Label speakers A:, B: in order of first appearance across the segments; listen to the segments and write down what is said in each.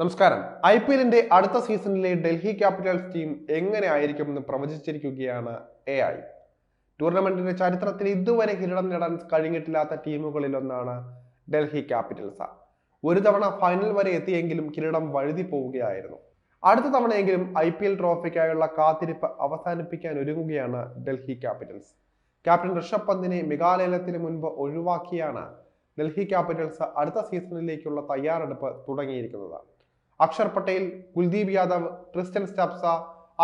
A: നമസ്കാരം. I P എല്ലിന്റെ അടുത്ത സീസണിലെ ഡൽഹി ക്യാപിറ്റൽസ് ടീം എങ്ങനെ ആയിരിക്കുമെന്ന് പ്രവചിച്ചിരിക്കുകയാണ് എ ഐ. ടൂർണമെന്റിന്റെ ചരിത്രത്തിൽ ഇതുവരെ കിരീടം നേടാൻ കഴിഞ്ഞിട്ടില്ലാത്ത ടീമുകളിൽ ഒന്നാണ് ഡൽഹി ക്യാപിറ്റൽസ്. ഒരു തവണ ഫൈനൽ വരെ എത്തിയെങ്കിലും കിരീടം വഴുതി പോവുകയായിരുന്നു. അടുത്ത തവണയെങ്കിലും ഐ പി എൽ ട്രോഫിക്കായുള്ള കാത്തിരിപ്പ് അവസാനിപ്പിക്കാൻ ഒരുങ്ങുകയാണ് ഡൽഹി ക്യാപിറ്റൽസ്. ക്യാപ്റ്റൻ ഋഷഭ് പന്തിനെ മെഗാലയലത്തിന് മുൻപ് ഒഴിവാക്കിയാണ് ഡൽഹി ക്യാപിറ്റൽസ് അടുത്ത സീസണിലേക്കുള്ള തയ്യാറെടുപ്പ് തുടങ്ങിയിരിക്കുന്നത്. അക്ഷർ പട്ടേൽ കുൽദീപ് യാദവ് ക്രിസ്റ്റ്യൻ സ്റ്റാപ്സ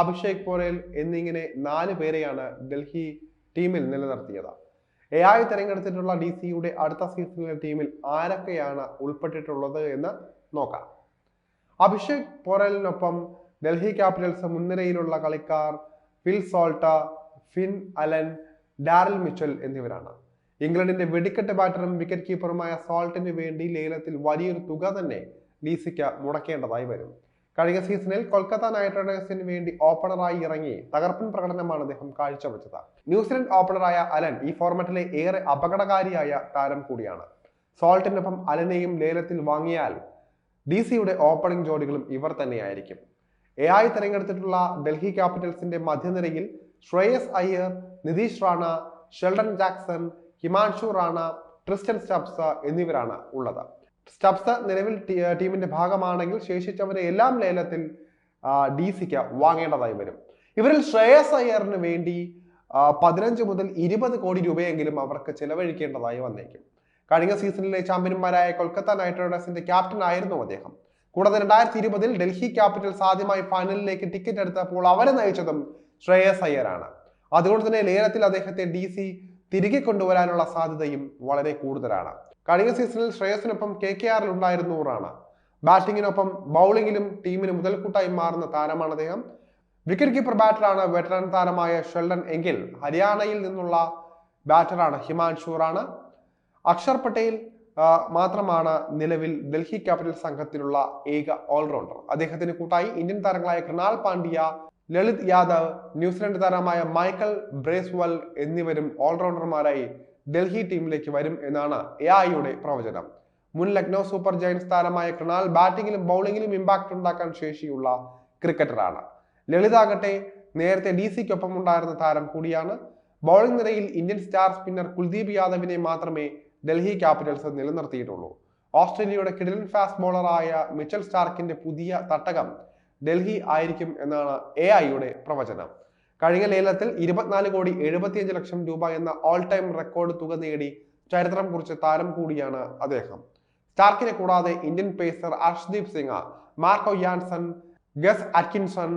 A: അഭിഷേക് പോരേൽ എന്നിങ്ങനെ നാല് പേരെയാണ് ഡൽഹി ടീമിൽ നിലനിർത്തിയത്. എ ആയി തെരഞ്ഞെടുത്തിട്ടുള്ള ഡി സിയുടെ അടുത്ത സീസണിലെ ടീമിൽ ആരൊക്കെയാണ് ഉൾപ്പെട്ടിട്ടുള്ളത് എന്ന് നോക്കാം. അഭിഷേക് പോരലിനൊപ്പം ഡൽഹി ക്യാപിറ്റൽസ് മുൻനിരയിലുള്ള കളിക്കാർ Phil Salt Finn Allen Daryl Mitchell എന്നിവരാണ്. ഇംഗ്ലണ്ടിന്റെ വെടിക്കെട്ട് ബാറ്ററും വിക്കറ്റ് കീപ്പറുമായ സോൾട്ടിന് വേണ്ടി ലേലത്തിൽ വലിയൊരു തുക തന്നെ ഡി സിക്ക് മുടക്കേണ്ടതായി വരും കഴിഞ്ഞ സീസണിൽ കൊൽക്കത്ത നൈറ്റ് റൈഡേഴ്സിന് വേണ്ടി ഓപ്പണറായി ഇറങ്ങി തകർപ്പൻ പ്രകടനമാണ് അദ്ദേഹം കാഴ്ചവെച്ചത്. ന്യൂസിലൻഡ് ഓപ്പണറായ അലൻ ഈ ഫോർമാറ്റിലെ ഏറെ അപകടകാരിയായ താരം കൂടിയാണ്. സോൾട്ടിനൊപ്പം അലനെയും ലേലത്തിൽ വാങ്ങിയാൽ ഡി സിയുടെ ഓപ്പണിംഗ് ജോഡികളും ഇവർ തന്നെയായിരിക്കും. എ ആയി തെരഞ്ഞെടുത്തിട്ടുള്ള ഡൽഹി ക്യാപിറ്റൽസിന്റെ മധ്യനിരയിൽ Shreyas Iyer Nitish Rana Sheldon Jackson Himanshu Rana Tristan Stubbs എന്നിവരാണ് ഉള്ളത്. സ്റ്റബ്സ് നിലവിൽ ടീമിന്റെ ഭാഗമാണെങ്കിൽ ശേഷിച്ചവരെ എല്ലാം ലേലത്തിൽ ഡി സിക്ക് വാങ്ങേണ്ടതായി വരും. ഇവരിൽ ശ്രേയസ് അയ്യറിന് വേണ്ടി പതിനഞ്ച് മുതൽ ഇരുപത് കോടി രൂപയെങ്കിലും അവർക്ക് ചെലവഴിക്കേണ്ടതായി വന്നേക്കും. കഴിഞ്ഞ സീസണിലെ ചാമ്പ്യന്മാരായ കൊൽക്കത്ത നൈറ്റ് റൈഡേഴ്സിന്റെ ക്യാപ്റ്റൻ ആയിരുന്നു അദ്ദേഹം. കൂടാതെ രണ്ടായിരത്തി ഇരുപതിൽ ഡൽഹി ക്യാപിറ്റൽസ് ആദ്യമായി ഫൈനലിലേക്ക് ടിക്കറ്റ് എടുത്തപ്പോൾ അവരെ നയിച്ചതും ശ്രേയസ് അയ്യറാണ്. അതുകൊണ്ട് തന്നെ ലേലത്തിൽ അദ്ദേഹത്തെ ഡി തിരികെ കൊണ്ടുവരാനുള്ള സാധ്യതയും വളരെ കൂടുതലാണ്. കഴിഞ്ഞ സീസണിൽ ശ്രേയസിനൊപ്പം കെ കെ ആറിൽ ഉണ്ടായിരുന്നു റാണ ബാറ്റിങ്ങിനൊപ്പം ബൗളിംഗിലും ടീമിന് മുതൽക്കൂട്ടായി മാറുന്ന താരമാണ് അദ്ദേഹം. വിക്കറ്റ് കീപ്പർ ബാറ്ററാണ് വെറ്ററൻ താരമായ ഷെൽഡൻ എങ്കിൽ ഹരിയാനയിൽ നിന്നുള്ള ബാറ്ററാണ് ഹിമാൻഷു റാണ. അക്ഷർ പട്ടേൽ മാത്രമാണ് നിലവിൽ ഡൽഹി ക്യാപിറ്റൽ സംഘത്തിലുള്ള ഏക ഓൾറൗണ്ടർ അദ്ദേഹത്തിന് കൂട്ടായി ഇന്ത്യൻ താരങ്ങളായ കൃണാൽ പാണ്ഡ്യ ലളിത് യാദവ് ന്യൂസിലൻഡ് താരമായ മൈക്കൽ ബ്രേസ്വൽ എന്നിവരും ഓൾറൗണ്ടർമാരായി ഡൽഹി ടീമിലേക്ക് വരും എന്നാണ് എ ഐയുടെ പ്രവചനം. മുൻ ലക്നൗ സൂപ്പർ ജയൻസ് താരമായ കൃണാൽ ബാറ്റിംഗിലും ബൗളിംഗിലും ഇമ്പാക്ട് ഉണ്ടാക്കാൻ ശേഷിയുള്ള ക്രിക്കറ്ററാണ്. ലളിതാകട്ടെ നേരത്തെ ഡി സിക്കൊപ്പം ഉണ്ടായിരുന്ന താരം കൂടിയാണ്. ബൗളിംഗ് നിരയിൽ ഇന്ത്യൻ സ്റ്റാർ സ്പിന്നർ കുൽദീപ് യാദവിനെ മാത്രമേ ഡൽഹി ക്യാപിറ്റൽസ് നിലനിർത്തിയിട്ടുള്ളൂ. ഓസ്ട്രേലിയയുടെ കിഡിലൻ ഫാസ്റ്റ് ബോളറായ മിച്ചൽ സ്റ്റാർക്കിന്റെ പുതിയ തട്ടകം ഡൽഹി ആയിരിക്കും എന്നാണ് എ ഐയുടെ പ്രവചനം. കഴിഞ്ഞ ലേലത്തിൽ ഇരുപത്തിനാല് കോടി എഴുപത്തിയഞ്ച് ലക്ഷം രൂപ എന്ന ഓൾ ടൈം റെക്കോർഡ് തുക നേടി ചരിത്രം കുറിച്ച താരം കൂടിയാണ് അദ്ദേഹം. സ്റ്റാർക്കിനെ കൂടാതെ Indian pacer Arshdeep Singh Marco Jansen Gus Atkinson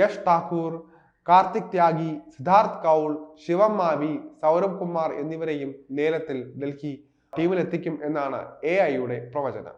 A: Yash Thakur Kartik Tyagi Siddharth Kaul Shivam Mavi Saurabh Kumar എന്നിവരെയും ലേലത്തിൽ ഡൽഹി ടീമിലെത്തിക്കും എന്നാണ് എ ഐയുടെ പ്രവചനം.